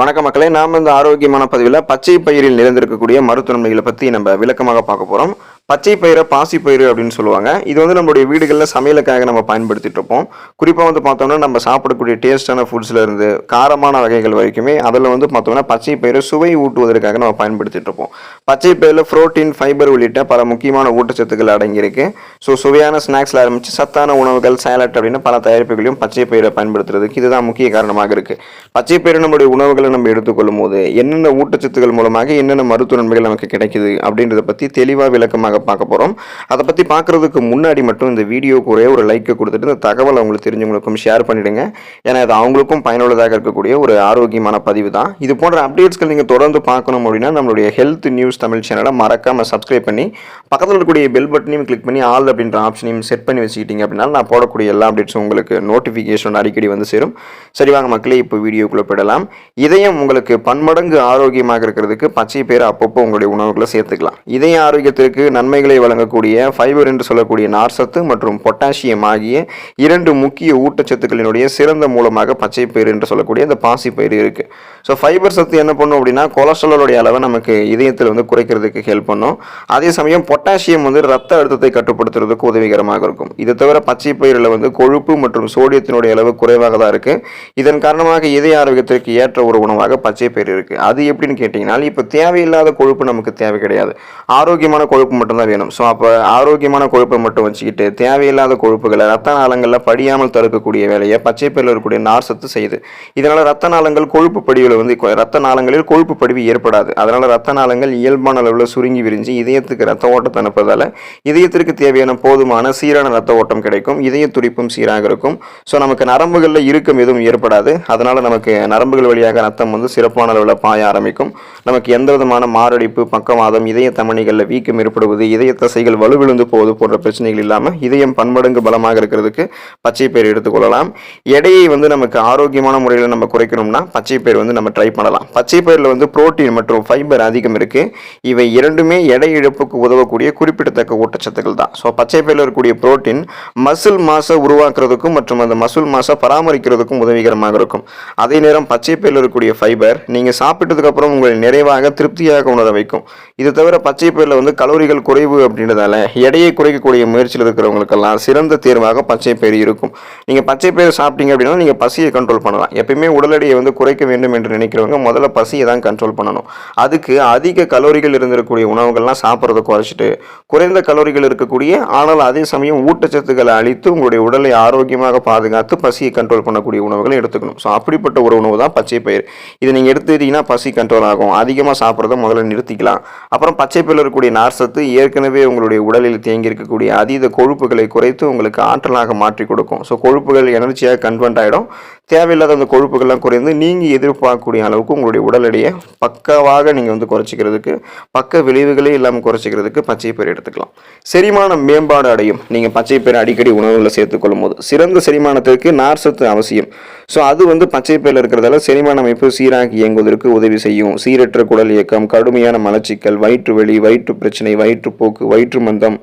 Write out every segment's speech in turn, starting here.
வணக்க மக்களே நாம் இந்த ஆரோக்கியமான பதிவில் பச்சை பயிரில் நிறைந்திருக்கக்கூடிய மருத்துவ நன்மைகளை பற்றி நம்ம விளக்கமாக பார்க்க போகிறோம் பச்சை பயிரை பாசி பயிறு அப்படின்னு சொல்லுவாங்க. இது வந்து நம்மளுடைய வீடுகளில் சமையலுக்காக நம்ம பயன்படுத்திட்டு இருப்போம். குறிப்பாக வந்து பார்த்தோம்னா நம்ம சாப்பிடக்கூடிய டேஸ்டான ஃபுட்ஸ்ல இருந்து காரமான வகைகள் வரைக்குமே அதில் வந்து பார்த்தோம்னா பச்சை பயிரை சுவை ஊட்டுவதற்காக நம்ம பயன்படுத்திட்டு இருப்போம். பச்சை பயிரில் புரோட்டீன் ஃபைபர் உள்ளிட்ட பல முக்கியமான ஊட்டச்சத்துக்கள் அடங்கியிருக்கு. ஸோ சுவையான ஸ்நாக்ஸில் ஆரம்பித்து சத்தான உணவுகள் சேலட் அப்படின்னு பல தயாரிப்புகளையும் பச்சை பயிரை பயன்படுத்துறதுக்கு இதுதான் முக்கிய காரணமாக இருக்கு. பச்சை பயிறு நம்முடைய உணவுகளை நம்ம எடுத்துக்கொள்ளும் போது என்னென்ன ஊட்டச்சத்துக்கள் மூலமாக என்னென்ன மருத்துவ நன்மைகள் நமக்கு கிடைக்குது அப்படின்றத பற்றி தெளிவாக விளக்கமாக பார்க்க போகிறோம் அதை பற்றி பார்க்குறதுக்கு முன்னாடி மட்டும் இந்த வீடியோக்கு ஒரே ஒரு லைக்கை கொடுத்துட்டு இந்த தகவலை அவங்களுக்கு தெரிஞ்சவங்களுக்கும் ஷேர் பண்ணிடுங்க. ஏன்னா இது அவங்களுக்கும் பயனுள்ளதாக இருக்கக்கூடிய ஒரு ஆரோக்கியமான பதிவு தான். இது போன்ற அப்டேட்ஸ்கள் நீங்கள் தொடர்ந்து பார்க்கணும் அப்படின்னா நம்மளுடைய ஹெல்த் நியூஸ் தமிழ் சேனலை மறக்காமல் சப்ஸ்கிரைப் பண்ணி பக்கத்தில் இருக்கக்கூடிய பெல் பட்டனையும் கிளிக் பண்ணி ஆல் அப்படின்ற ஆப்ஷனையும் செட் பண்ணி வச்சுக்கிட்டீங்க அப்படின்னா நான் போடக்கூடிய எல்லா அப்டேட்ஸும் உங்களுக்கு நோட்டிஃபிகேஷன் அடிக்கடி வந்து சேரும். சரி வாங்க மக்களே இப்போ வீடியோக்குள்ளே போயிடலாம். இதயம் உங்களுக்கு பன்மடங்கு ஆரோக்கியமாக இருக்கிறதுக்கு பச்சை பேர் அப்பப்போ உங்களுடைய உணவுகளை சேர்த்துக்கலாம். இதய ஆரோக்கியத்திற்கு நன்மைகளை வழங்கக்கூடிய ஃபைபர் என்று சொல்லக்கூடிய நார்சத்து மற்றும் பொட்டாசியம் ஆகிய இரண்டு முக்கிய ஊட்டச்சத்துக்களினுடைய சிறந்த மூலமாக பச்சை பயிர் என்று சொல்லக்கூடிய இந்த பாசி பயிர் இருக்கு. ஸோ ஃபைபர் சத்து என்ன பண்ணும் அப்படின்னா கொலஸ்ட்ராலோடைய அளவை நமக்கு இதயத்தில் வந்து குறைக்கிறதுக்கு ஹெல்ப் பண்ணும். அதே சமயம் பொட்டாசியம் வந்து ரத்த அழுத்தத்தை கட்டுப்படுத்துறதுக்கு உதவிகரமாக இருக்கும். இது தவிர பச்சை பயிரில் வந்து கொழுப்பு மற்றும் சோடியத்தினுடைய அளவு குறைவாக தான் இருக்கு. இதன் காரணமாக இதய ஆரோக்கியத்திற்கு ஏற்ற ஒரு உணவாக பச்சை பயிர் இருக்கு. அது எப்படின்னு கேட்டிங்கன்னா இப்போ தேவையில்லாத கொழுப்பு நமக்கு தேவை கிடையாது. ஆரோக்கியமான கொழுப்பு மட்டும்தான் வேணும். ஸோ அப்போ ஆரோக்கியமான கொழுப்பை மட்டும் வச்சுக்கிட்டு தேவையில்லாத கொழுப்புகளை ரத்த நாளங்களில் படியாமல் தடுக்கக்கூடிய வேலையை பச்சை பயிரில் இருக்கக்கூடிய நார் சத்து செய்யுது. இதனால் ரத்த நாளங்கள் கொழுப்பு படிவில் வந்து ரத்த நாளங்களில் கொழுப்பு படிவு ஏற்படாது. அதனால் ரத்த நாளங்கள் இயல்பான அளவில் சுருங்கி விரிஞ்சு இதயத்துக்கு ரத்த ஓட்டத்தை அனுப்புறதால இதயத்திற்கு தேவையான போதுமான சீரான ரத்த ஓட்டம் கிடைக்கும். இதய துடிப்பும் சீராக இருக்கும். ஸோ நமக்கு நரம்புகளில் இறுக்கம் எதுவும் ஏற்படாது. அதனால் நமக்கு நரம்புகள் வழியாக ரத்தம் வந்து சிறப்பான அளவில் பாய ஆரம்பிக்கும். நமக்கு எந்த விதமான மாரடைப்பு பக்கவாதம் இதய தமணிகளில் வீக்கம் ஏற்படுவது இதய தசைகள் வலுவிழுந்து போவது போன்ற பிரச்சனைகள் இல்லாமல் இதயம் பன்மடங்கு பலமாக இருக்கிறதுக்கு பச்சை பயிர் எடுத்துக்கொள்ளலாம் எடையை வந்து நமக்கு ஆரோக்கியமான முறையில் நம்ம குறைக்கணும்னா பச்சை பயிர் வந்து நம்ம ட்ரை பண்ணலாம். பச்சை பயிரில் வந்து புரோட்டீன் மற்றும் ஃபைபர் அதிகம் இருக்குது இவை இரண்டுமே எடை இழப்புக்கு உதவக்கூடிய குறிப்பிடத்தக்க ஊட்டச்சத்துக்கள் தான். ஸோ பச்சை பயிரில் இருக்கக்கூடிய புரோட்டீன் மசில் மாசை உருவாக்குறதுக்கும் மற்றும் அந்த மசில் மாசை பராமரிக்கிறதுக்கும் உதவிகரமாக இருக்கும். அதே நேரம் பச்சை பயிரில் இருக்கக்கூடிய ஃபைபர் நீங்கள் சாப்பிட்டதுக்கப்புறம் உங்களை நிறைவாக திருப்தியாக உணர வைக்கும். இது தவிர பச்சை பயிரில் வந்து கலோரிகள் குறைவு அப்படின்றதால எடையை குறைக்கக்கூடிய முயற்சியில் இருக்கிறவங்களுக்கெல்லாம் சிறந்த தேர்வாக பச்சை பயிர் இருக்கும். நீங்கள் பச்சை பயிர் சாப்பிட்டீங்க அப்படின்னா நீங்கள் பசியை கண்ட்ரோல் பண்ணலாம். எப்பயுமே உடல் எடையை வந்து குறைக்க வேண்டும் என்று நினைக்கிறவங்க முதல்ல பசியை தான் கண்ட்ரோல் பண்ணணும். அதுக்கு அதிக கலோரிகள் இருந்திருக்கக்கூடிய உணவுகள்லாம் சாப்பிட்றத குறைச்சிட்டு குறைந்த கலோரிகள் இருக்கக்கூடிய ஆனால் அதே சமயம் ஊட்டச்சத்துக்களை அளித்து உங்களுடைய உடலை ஆரோக்கியமாக பாதுகாத்து பசியை கண்ட்ரோல் பண்ணக்கூடிய உணவுகளை எடுத்துக்கணும். ஸோ அப்படிப்பட்ட ஒரு உணவு தான் பச்சை பயிர் இதை நீங்கள் எடுத்துக்கிட்டீங்கன்னா பசி கண்ட்ரோல் ஆகும். அதிகமாக சாப்பிட்றத முதல்ல நிறுத்திக்கலாம். அப்புறம் பச்சை பயிரில் இருக்கக்கூடிய நார்சத்து ஏற்கனவே உங்களுடைய உடலில் தேங்கி இருக்கக்கூடிய அதீத கொழுப்புகளை குறைத்து உங்களுக்கு ஆற்றலாக மாற்றி கொடுக்கும். ஸோ கொழுப்புகள் எனர்ஜியாக கன்வெர்ட் ஆகிடும் தேவையில்லாத அந்த கொழுப்புகள்லாம் குறைந்து நீங்கள் எதிர்பார்க்கக்கூடிய அளவுக்கு உங்களுடைய உடல் எடையை பக்கவாக நீங்கள் வந்து குறைச்சிக்கிறதுக்கு பக்க விளைவுகளே இல்லாமல் குறைச்சிக்கிறதுக்கு பச்சை பயிர் எடுத்துக்கலாம். செரிமானம் மேம்பாடு அடையும். நீங்கள் பச்சை பயிர் அடிக்கடி உணவுகளை சேர்த்துக்கொள்ளும் போது சிறந்த செரிமானத்திற்கு நார் சத்து அவசியம். ஸோ அது வந்து பச்சை பயிரில் இருக்கிறதால செரிமான அமைப்பு சீராக இயங்குவதற்கு உதவி செய்யும். சீரற்ற குடல் இயக்கம் கடுமையான மலச்சிக்கல் வயிற்று வெளி வயிற்று பிரச்சனை வயிற்று வயிற்றுப்போக்கு வயிற்று மந்தம்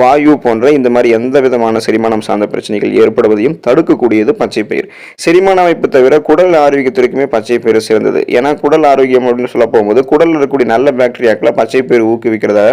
வாயு போன்ற இந்த மாதிரி எந்த விதமான செரிமானம் சார்ந்த பிரச்சனைகள் ஏற்படுவதையும் தடுக்கக்கூடியது பச்சை பயிர் செரிமான அமைப்பு தவிர குடல் ஆரோக்கியத்திற்குமே பச்சை பயிர் சிறந்தது. ஏன்னா குடல் ஆரோக்கியம் அப்படின்னு சொல்ல போகும்போது குடலில் இருக்கக்கூடிய நல்ல பாக்டீரியாக்களை பச்சை பயிர் ஊக்குவிக்கிறதா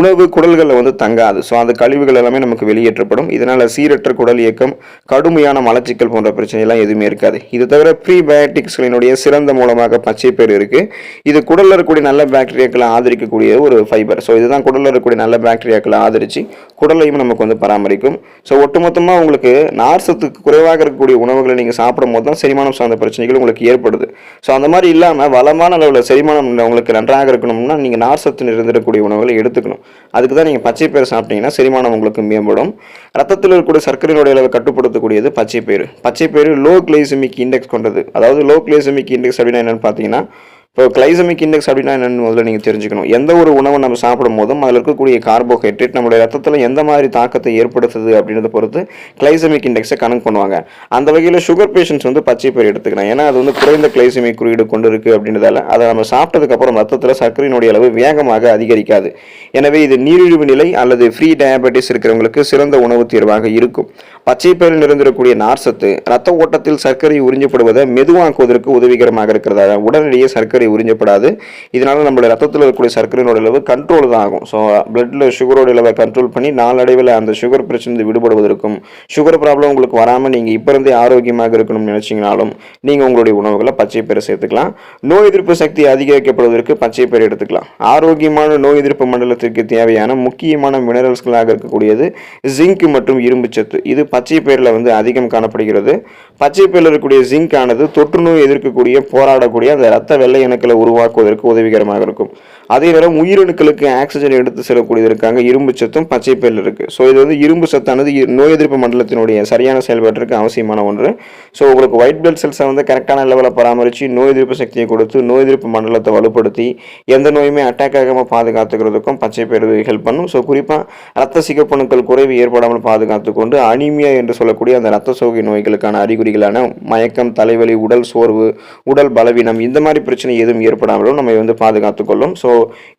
உணவு குடல்களில் வந்து தங்காது. ஸோ அந்த கழிவுகள் எல்லாமே நமக்கு வெளியேற்றப்படும். இதனால் சீரற்ற குடல் இயக்கம் கடுமையான மலச்சிக்கல் போன்ற பிரச்சனைலாம் எதுவுமே இருக்காது. இது தவிர ப்ரீபயோட்டிக்ஸ்களினுடைய சிறந்த மூலமாக பச்சை பயிர் இருக்குது இது குடலில் இருக்கக்கூடிய நல்ல பாக்டீரியாக்களை ஆதரிக்கக்கூடிய ஒரு ஃபைபர் ஸோ இதுதான் குடலில் இருக்கக்கூடிய நல்ல பாக்டீரியாக்களை ஆதரித்து குடலையும் நமக்கு வந்து பராமரிக்கும். ஸோ ஒட்டுமொத்தமாக உங்களுக்கு நார்சத்துக்கு குறைவாக இருக்கக்கூடிய உணவுகளை நீங்கள் சாப்பிடும் போது தான் செரிமானம் சார்ந்த பிரச்சனைகள் உங்களுக்கு ஏற்படுது. ஸோ அந்த மாதிரி இல்லாமல் வளமான அளவில் செரிமானம் உங்களுக்கு நன்றாக இருக்கணும்னா நீங்கள் நார் சத்து நிறைந்திருக்கக்கூடிய உணவுகளை எடுத்துக்கணும். அதுக்கு தான் நீங்கள் பச்சை பயிர் சாப்பிட்டீங்கன்னா செரிமானம் உங்களுக்கு மேம்படும். ரத்தத்தில் இருக்கக்கூடிய சர்க்கரையினுடைய அளவை கட்டுப்படுத்தக்கூடியது பச்சை பயிறு. பச்சை பயிறு லோ கிளைசமிக் இண்டெக்ஸ் கொண்டது. அதாவது லோ கிளைசமிக் இண்டெக்ஸ் அப்படின்னா என்னென்னு பார்த்தீங்கன்னா இப்போ கிளைசமிக் இண்டெக்ஸ் அப்படின்னா என்னன்னு முதல்ல நீங்கள் தெரிஞ்சுக்கணும். எந்த ஒரு உணவை நம்ம சாப்பிடும் போதும் அதில் இருக்கக்கூடிய கார்போஹைட்ரேட் நம்மளுடைய ரத்தத்தில் எந்த மாதிரி தாக்கத்தை ஏற்படுத்துது அப்படின்றத பொறுத்து கிளைசமிக் இண்டெக்ஸை கணக்கு பண்ணுவாங்க. அந்த வகையில் சுகர் பேஷண்ட்ஸ் வந்து பச்சை பயிர் எடுத்துக்கலாம். ஏன்னா அது வந்து குறைந்த கிளைசமிக் குறியீடு கொண்டு இருக்கு அப்படின்றதால அதை நம்ம சாப்பிட்டதுக்கப்புறம் ரத்தத்தில் சர்க்கரையினுடைய அளவு வேகமாக அதிகரிக்காது. எனவே இது நீரிழிவு நிலை அல்லது ஃப்ரீ டயபெட்டிஸ் இருக்கிறவங்களுக்கு சிறந்த உணவு தீர்வாக இருக்கும். பச்சை பயிரில் நிறைந்திருக்கக்கூடிய நார்சத்து ரத்த ஓட்டத்தில் சர்க்கரை உறிஞ்சப்படுவதை மெதுவாக்குவதற்கு உதவிகரமாக இருக்கிறதாக உடனடியே சர்க்கரை சர்க்கரை உறிஞ்சப்படாது. இதனால நம்மளுடைய ரத்தத்தில் இருக்கக்கூடிய சர்க்கரையினோட அளவு கண்ட்ரோல் தான் ஆகும். ஸோ பிளட்டில் சுகரோட அளவை கண்ட்ரோல் பண்ணி நாளடைவில் அந்த சுகர் பிரச்சனை விடுபடுவதற்கும் சுகர் ப்ராப்ளம் உங்களுக்கு வராமல் நீங்கள் இப்போ இருந்தே ஆரோக்கியமாக இருக்கணும்னு நினச்சிங்கனாலும் நீங்கள் உங்களுடைய உணவுகளை பச்சை பயிரை சேர்த்துக்கலாம். நோய் எதிர்ப்பு சக்தி அதிகரிக்கப்படுவதற்கு பச்சை பயிர் எடுத்துக்கலாம். ஆரோக்கியமான நோய் எதிர்ப்பு மண்டலத்திற்கு தேவையான முக்கியமான மினரல்ஸ்களாக இருக்கக்கூடியது ஜிங்க் மற்றும் இரும்பு சத்து. இது பச்சை பயிரில் வந்து அதிகம் காணப்படுகிறது. பச்சை பயிரில் இருக்கக்கூடிய ஜிங்க் ஆனது தொற்று நோய் எதிர்க்கக்கூடிய போராடக்கூடிய அந்த ரத்த வெள்ளை அணுக்களை உருவாக்குவதற்கு உதவிகரமாக இருக்கும். அதே நேரம் உயிரணுக்களுக்கு ஆக்சிஜன் எடுத்து செல்லக்கூடியதற்காக இரும்பு சத்தும் பச்சை பயிரில் இருக்கு. ஸோ இது வந்து இரும்பு சத்தானது நோய் எதிர்ப்பு மண்டலத்தினுடைய சரியான செயல்பாட்டிற்கு அவசியமான ஒன்று. ஸோ உங்களுக்கு ஒயிட் பிளட் செல்ஸை வந்து கரெக்டான லெவலில் பராமரித்து நோய் எதிர்ப்பு சக்தியை கொடுத்து நோய் எதிர்ப்பு மண்டலத்தை வலுப்படுத்தி எந்த நோயுமே அட்டாக் ஆகாமல் பாதுகாத்துக்கிறதுக்கும் பச்சை பயிர் ஹெல்ப் பண்ணும். ஸோ குறிப்பாக ரத்த சிகப்பணுக்கள் குறைவு ஏற்படாமல் பாதுகாத்து கொண்டு அனிமியா என்று சொல்லக்கூடிய அந்த ரத்த சோகை நோய்களுக்கான அறிகுறிகளான மயக்கம் தலைவலி உடல் சோர்வு உடல் பலவீனம் இந்த மாதிரி பிரச்சனை எதுவும் ஏற்படாமலும் நம்ம வந்து பாதுகாத்துக்கொள்ளும். ஸோ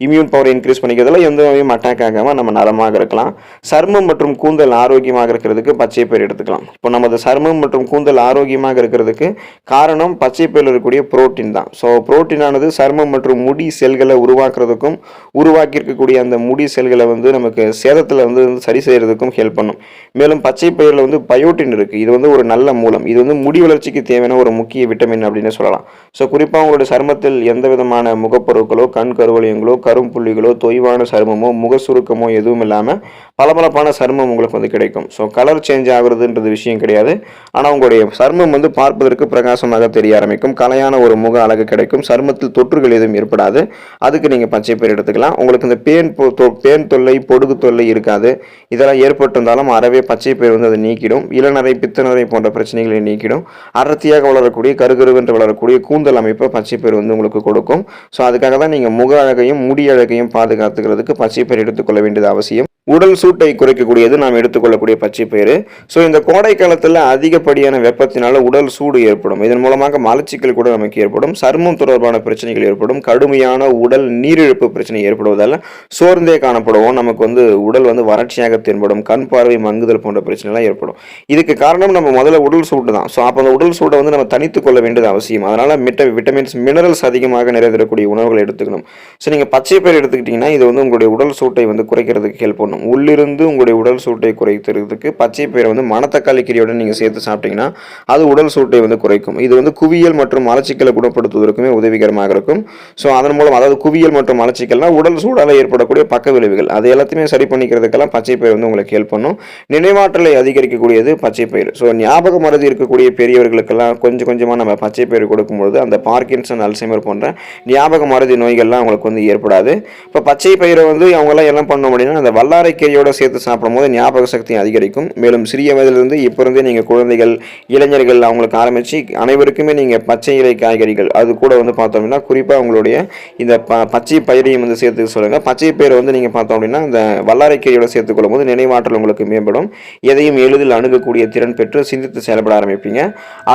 இம்யூன் பவர் இன்க்ரீஸ் பண்ணிக்கிறதுல எந்த நோயும் அட்டாக் ஆகாமல் நம்ம நலமாக இருக்கலாம். சர்மம் மற்றும் கூந்தல் ஆரோக்கியமாக இருக்கிறதுக்கு பச்சை பயிர் எடுத்துக்கலாம். இப்போ நமது சர்மம் மற்றும் கூந்தல் ஆரோக்கியமாக இருக்கிறதுக்கு காரணம் பச்சை பயிரில் இருக்கக்கூடிய புரோட்டீன் தான். ஸோ புரோட்டீனானது சர்மம் மற்றும் முடி செல்களை உருவாக்குறதுக்கும் உருவாக்கி இருக்கக்கூடிய அந்த முடி செல்களை வந்து நமக்கு சேதத்தில் வந்து சரி செய்கிறதுக்கும் ஹெல்ப் பண்ணும். மேலும் பச்சை பயிரில் வந்து பயோட்டின் இருக்குது இது வந்து ஒரு நல்ல மூலம். இது வந்து முடி வளர்ச்சிக்கு தேவையான ஒரு முக்கிய விட்டமின் அப்படின்னு சொல்லலாம். ஸோ குறிப்பாக உங்களுடைய சருமத்தில் எந்த விதமான முகப்பொருட்களோ கண் கருவளையங்களோ கரும்புள்ளிகளோ தொய்வான சருமமோ முக சுருக்கமோ எதுவும் இல்லாமல் பளபளப்பான சருமம் உங்களுக்கு வந்து கிடைக்கும். ஸோ கலர் சேஞ்ச் ஆகுறதுன்றது விஷயம் கிடையாது. ஆனால் உங்களுடைய சருமம் வந்து பார்ப்பதற்கு பிரகாசமாக தெரிய ஆரம்பிக்கும். கலையான ஒரு முக அழகு கிடைக்கும். சருமத்தில் தொற்றுகள் எதுவும் ஏற்படாது. அதுக்கு நீங்கள் பச்சை பயிர் எடுத்துக்கலாம். உங்களுக்கு இந்த பேன் பொ- தொ- பேன் தொல்லை பொடுகு தொல்லை இருக்காது. இதெல்லாம் ஏற்பட்டிருந்தாலும் அறவே பச்சை பயிர் வந்து அதை நீக்கிடும். இளநரை பித்தநரை போன்ற பிரச்சனைகளை நீக்கிடும். அடர்த்தியாக வளரக்கூடிய கருகருவென்று வளரக்கூடிய கூந்தல் அமைப்பை பச்சை பயிர் வந்து உங்களுக்கு கொடுக்கும். ஸோ அதுக்காக தான் நீங்கள் முக அழகையும் முடி அழகையும் பாதுகாத்துக்கிறதுக்கு பச்சை பயிர் எடுத்துக்கொள்ள வேண்டியது அவசியம். உடல் சூட்டை குறைக்கக்கூடியது. நாம் எடுத்துக்கொள்ளக்கூடிய பச்சை பயிறு. ஸோ இந்த கோடை காலத்தில் அதிகப்படியான வெப்பத்தினால உடல் சூடு ஏற்படும். இதன் மூலமாக மலச்சிக்கல் கூட நமக்கு ஏற்படும். சர்மம் தொடர்பான பிரச்சனைகள் ஏற்படும். கடுமையான உடல் நீரிழப்பு பிரச்சனை ஏற்படுவதால் சோர்ந்தே காணப்படுவோம். நமக்கு வந்து உடல் வந்து வறட்சியாக தென்படும். கண் பார்வை மங்குதல் போன்ற பிரச்சனைலாம் ஏற்படும். இதுக்கு காரணம் நம்ம முதல்ல உடல் சூடு தான். ஸோ அப்போ அந்த உடல் சூடை வந்து நம்ம தனித்து கொள்ள வேண்டியது அவசியம். அதனால் மிட்ட விட்டமின்ஸ் மினரல்ஸ் அதிகமாக நிறைவேறக்கூடிய உணவுகளை எடுத்துக்கணும். ஸோ நீங்கள் பச்சை பயிர் எடுத்துக்கிட்டிங்கன்னா இது வந்து உங்களுடைய உடல் சூட்டை வந்து குறைக்கிறதுக்கு ஹெல்ப் பண்ணும். உள்ளிருந்து உங்களுடைய உடல் சூட்டை குறைக்கிறதுக்கு பச்சை பயிரை வந்து மணத்தக்காளி கீரையுடன் நீங்கள் சேர்த்து சாப்பிட்டீங்கன்னா அது உடல் சூட்டை வந்து குறைக்கும். இது வந்து குவியல் மற்றும் மலச்சிக்கலை குணப்படுத்துவதற்குமே உதவிகரமாக இருக்கும். ஸோ அதன் மூலம் அதாவது குவியல் மற்றும் மலச்சிக்கல்னா உடல் சூடால் ஏற்படக்கூடிய பக்க விளைவுகள். அது எல்லாத்தையுமே சரி பண்ணிக்கிறதுக்கெல்லாம் பச்சை பயிர் வந்து உங்களுக்கு ஹெல்ப் பண்ணும். நினைவாற்றலை அதிகரிக்கக்கூடியது பச்சை பயிர் ஸோ ஞாபக மருதி இருக்கக்கூடிய பெரியவர்களுக்கெல்லாம் கொஞ்சம் கொஞ்சமாக நம்ம பச்சை பயிர் கொடுக்கும்பொழுது அந்த பார்க்கின்சன் அல்சைமர் போன்ற ஞாபக மருதி நோய்கள்லாம் அவங்களுக்கு வந்து ஏற்படாது. இப்போ பச்சை பயிரை வந்து அவங்கெல்லாம் என்ன பண்ணோம் அப்படின்னா அந்த வல்லாரைக்கீரையோட சேர்த்து சாப்பிடும்போது ஞாபக சக்தி அதிகரிக்கும். மேலும் சிறிய வயதிலிருந்து இப்போ இருந்தே நீங்கள் குழந்தைகள் இளைஞர்கள் அவங்களுக்கு ஆரம்பித்து அனைவருக்குமே நீங்கள் பச்சை இலை காய்கறிகள் அது கூட வந்து பார்த்தோம் அப்படின்னா குறிப்பாக உங்களுடைய இந்த ப பச்சை பயிரையும் வந்து சேர்த்து சொல்லுங்கள் பச்சை பயிரை வந்து நீங்கள் பார்த்தோம் அப்படின்னா இந்த வல்லாரைக்கீரையோட சேர்த்துக்கொள்ளும் போது நினைவாற்றல் உங்களுக்கு மேம்படும். எதையும் எளிதில் அணுகக்கூடிய திறன் பெற்று சிந்தித்து செயல்பட ஆரம்பிப்பீங்க.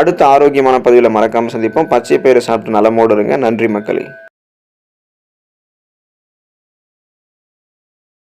அடுத்த ஆரோக்கியமான பதிவில் மறக்காமல் சந்திப்போம். பச்சை பயிரை சாப்பிட்டு நலமோடு இருங்க. நன்றி மக்களே.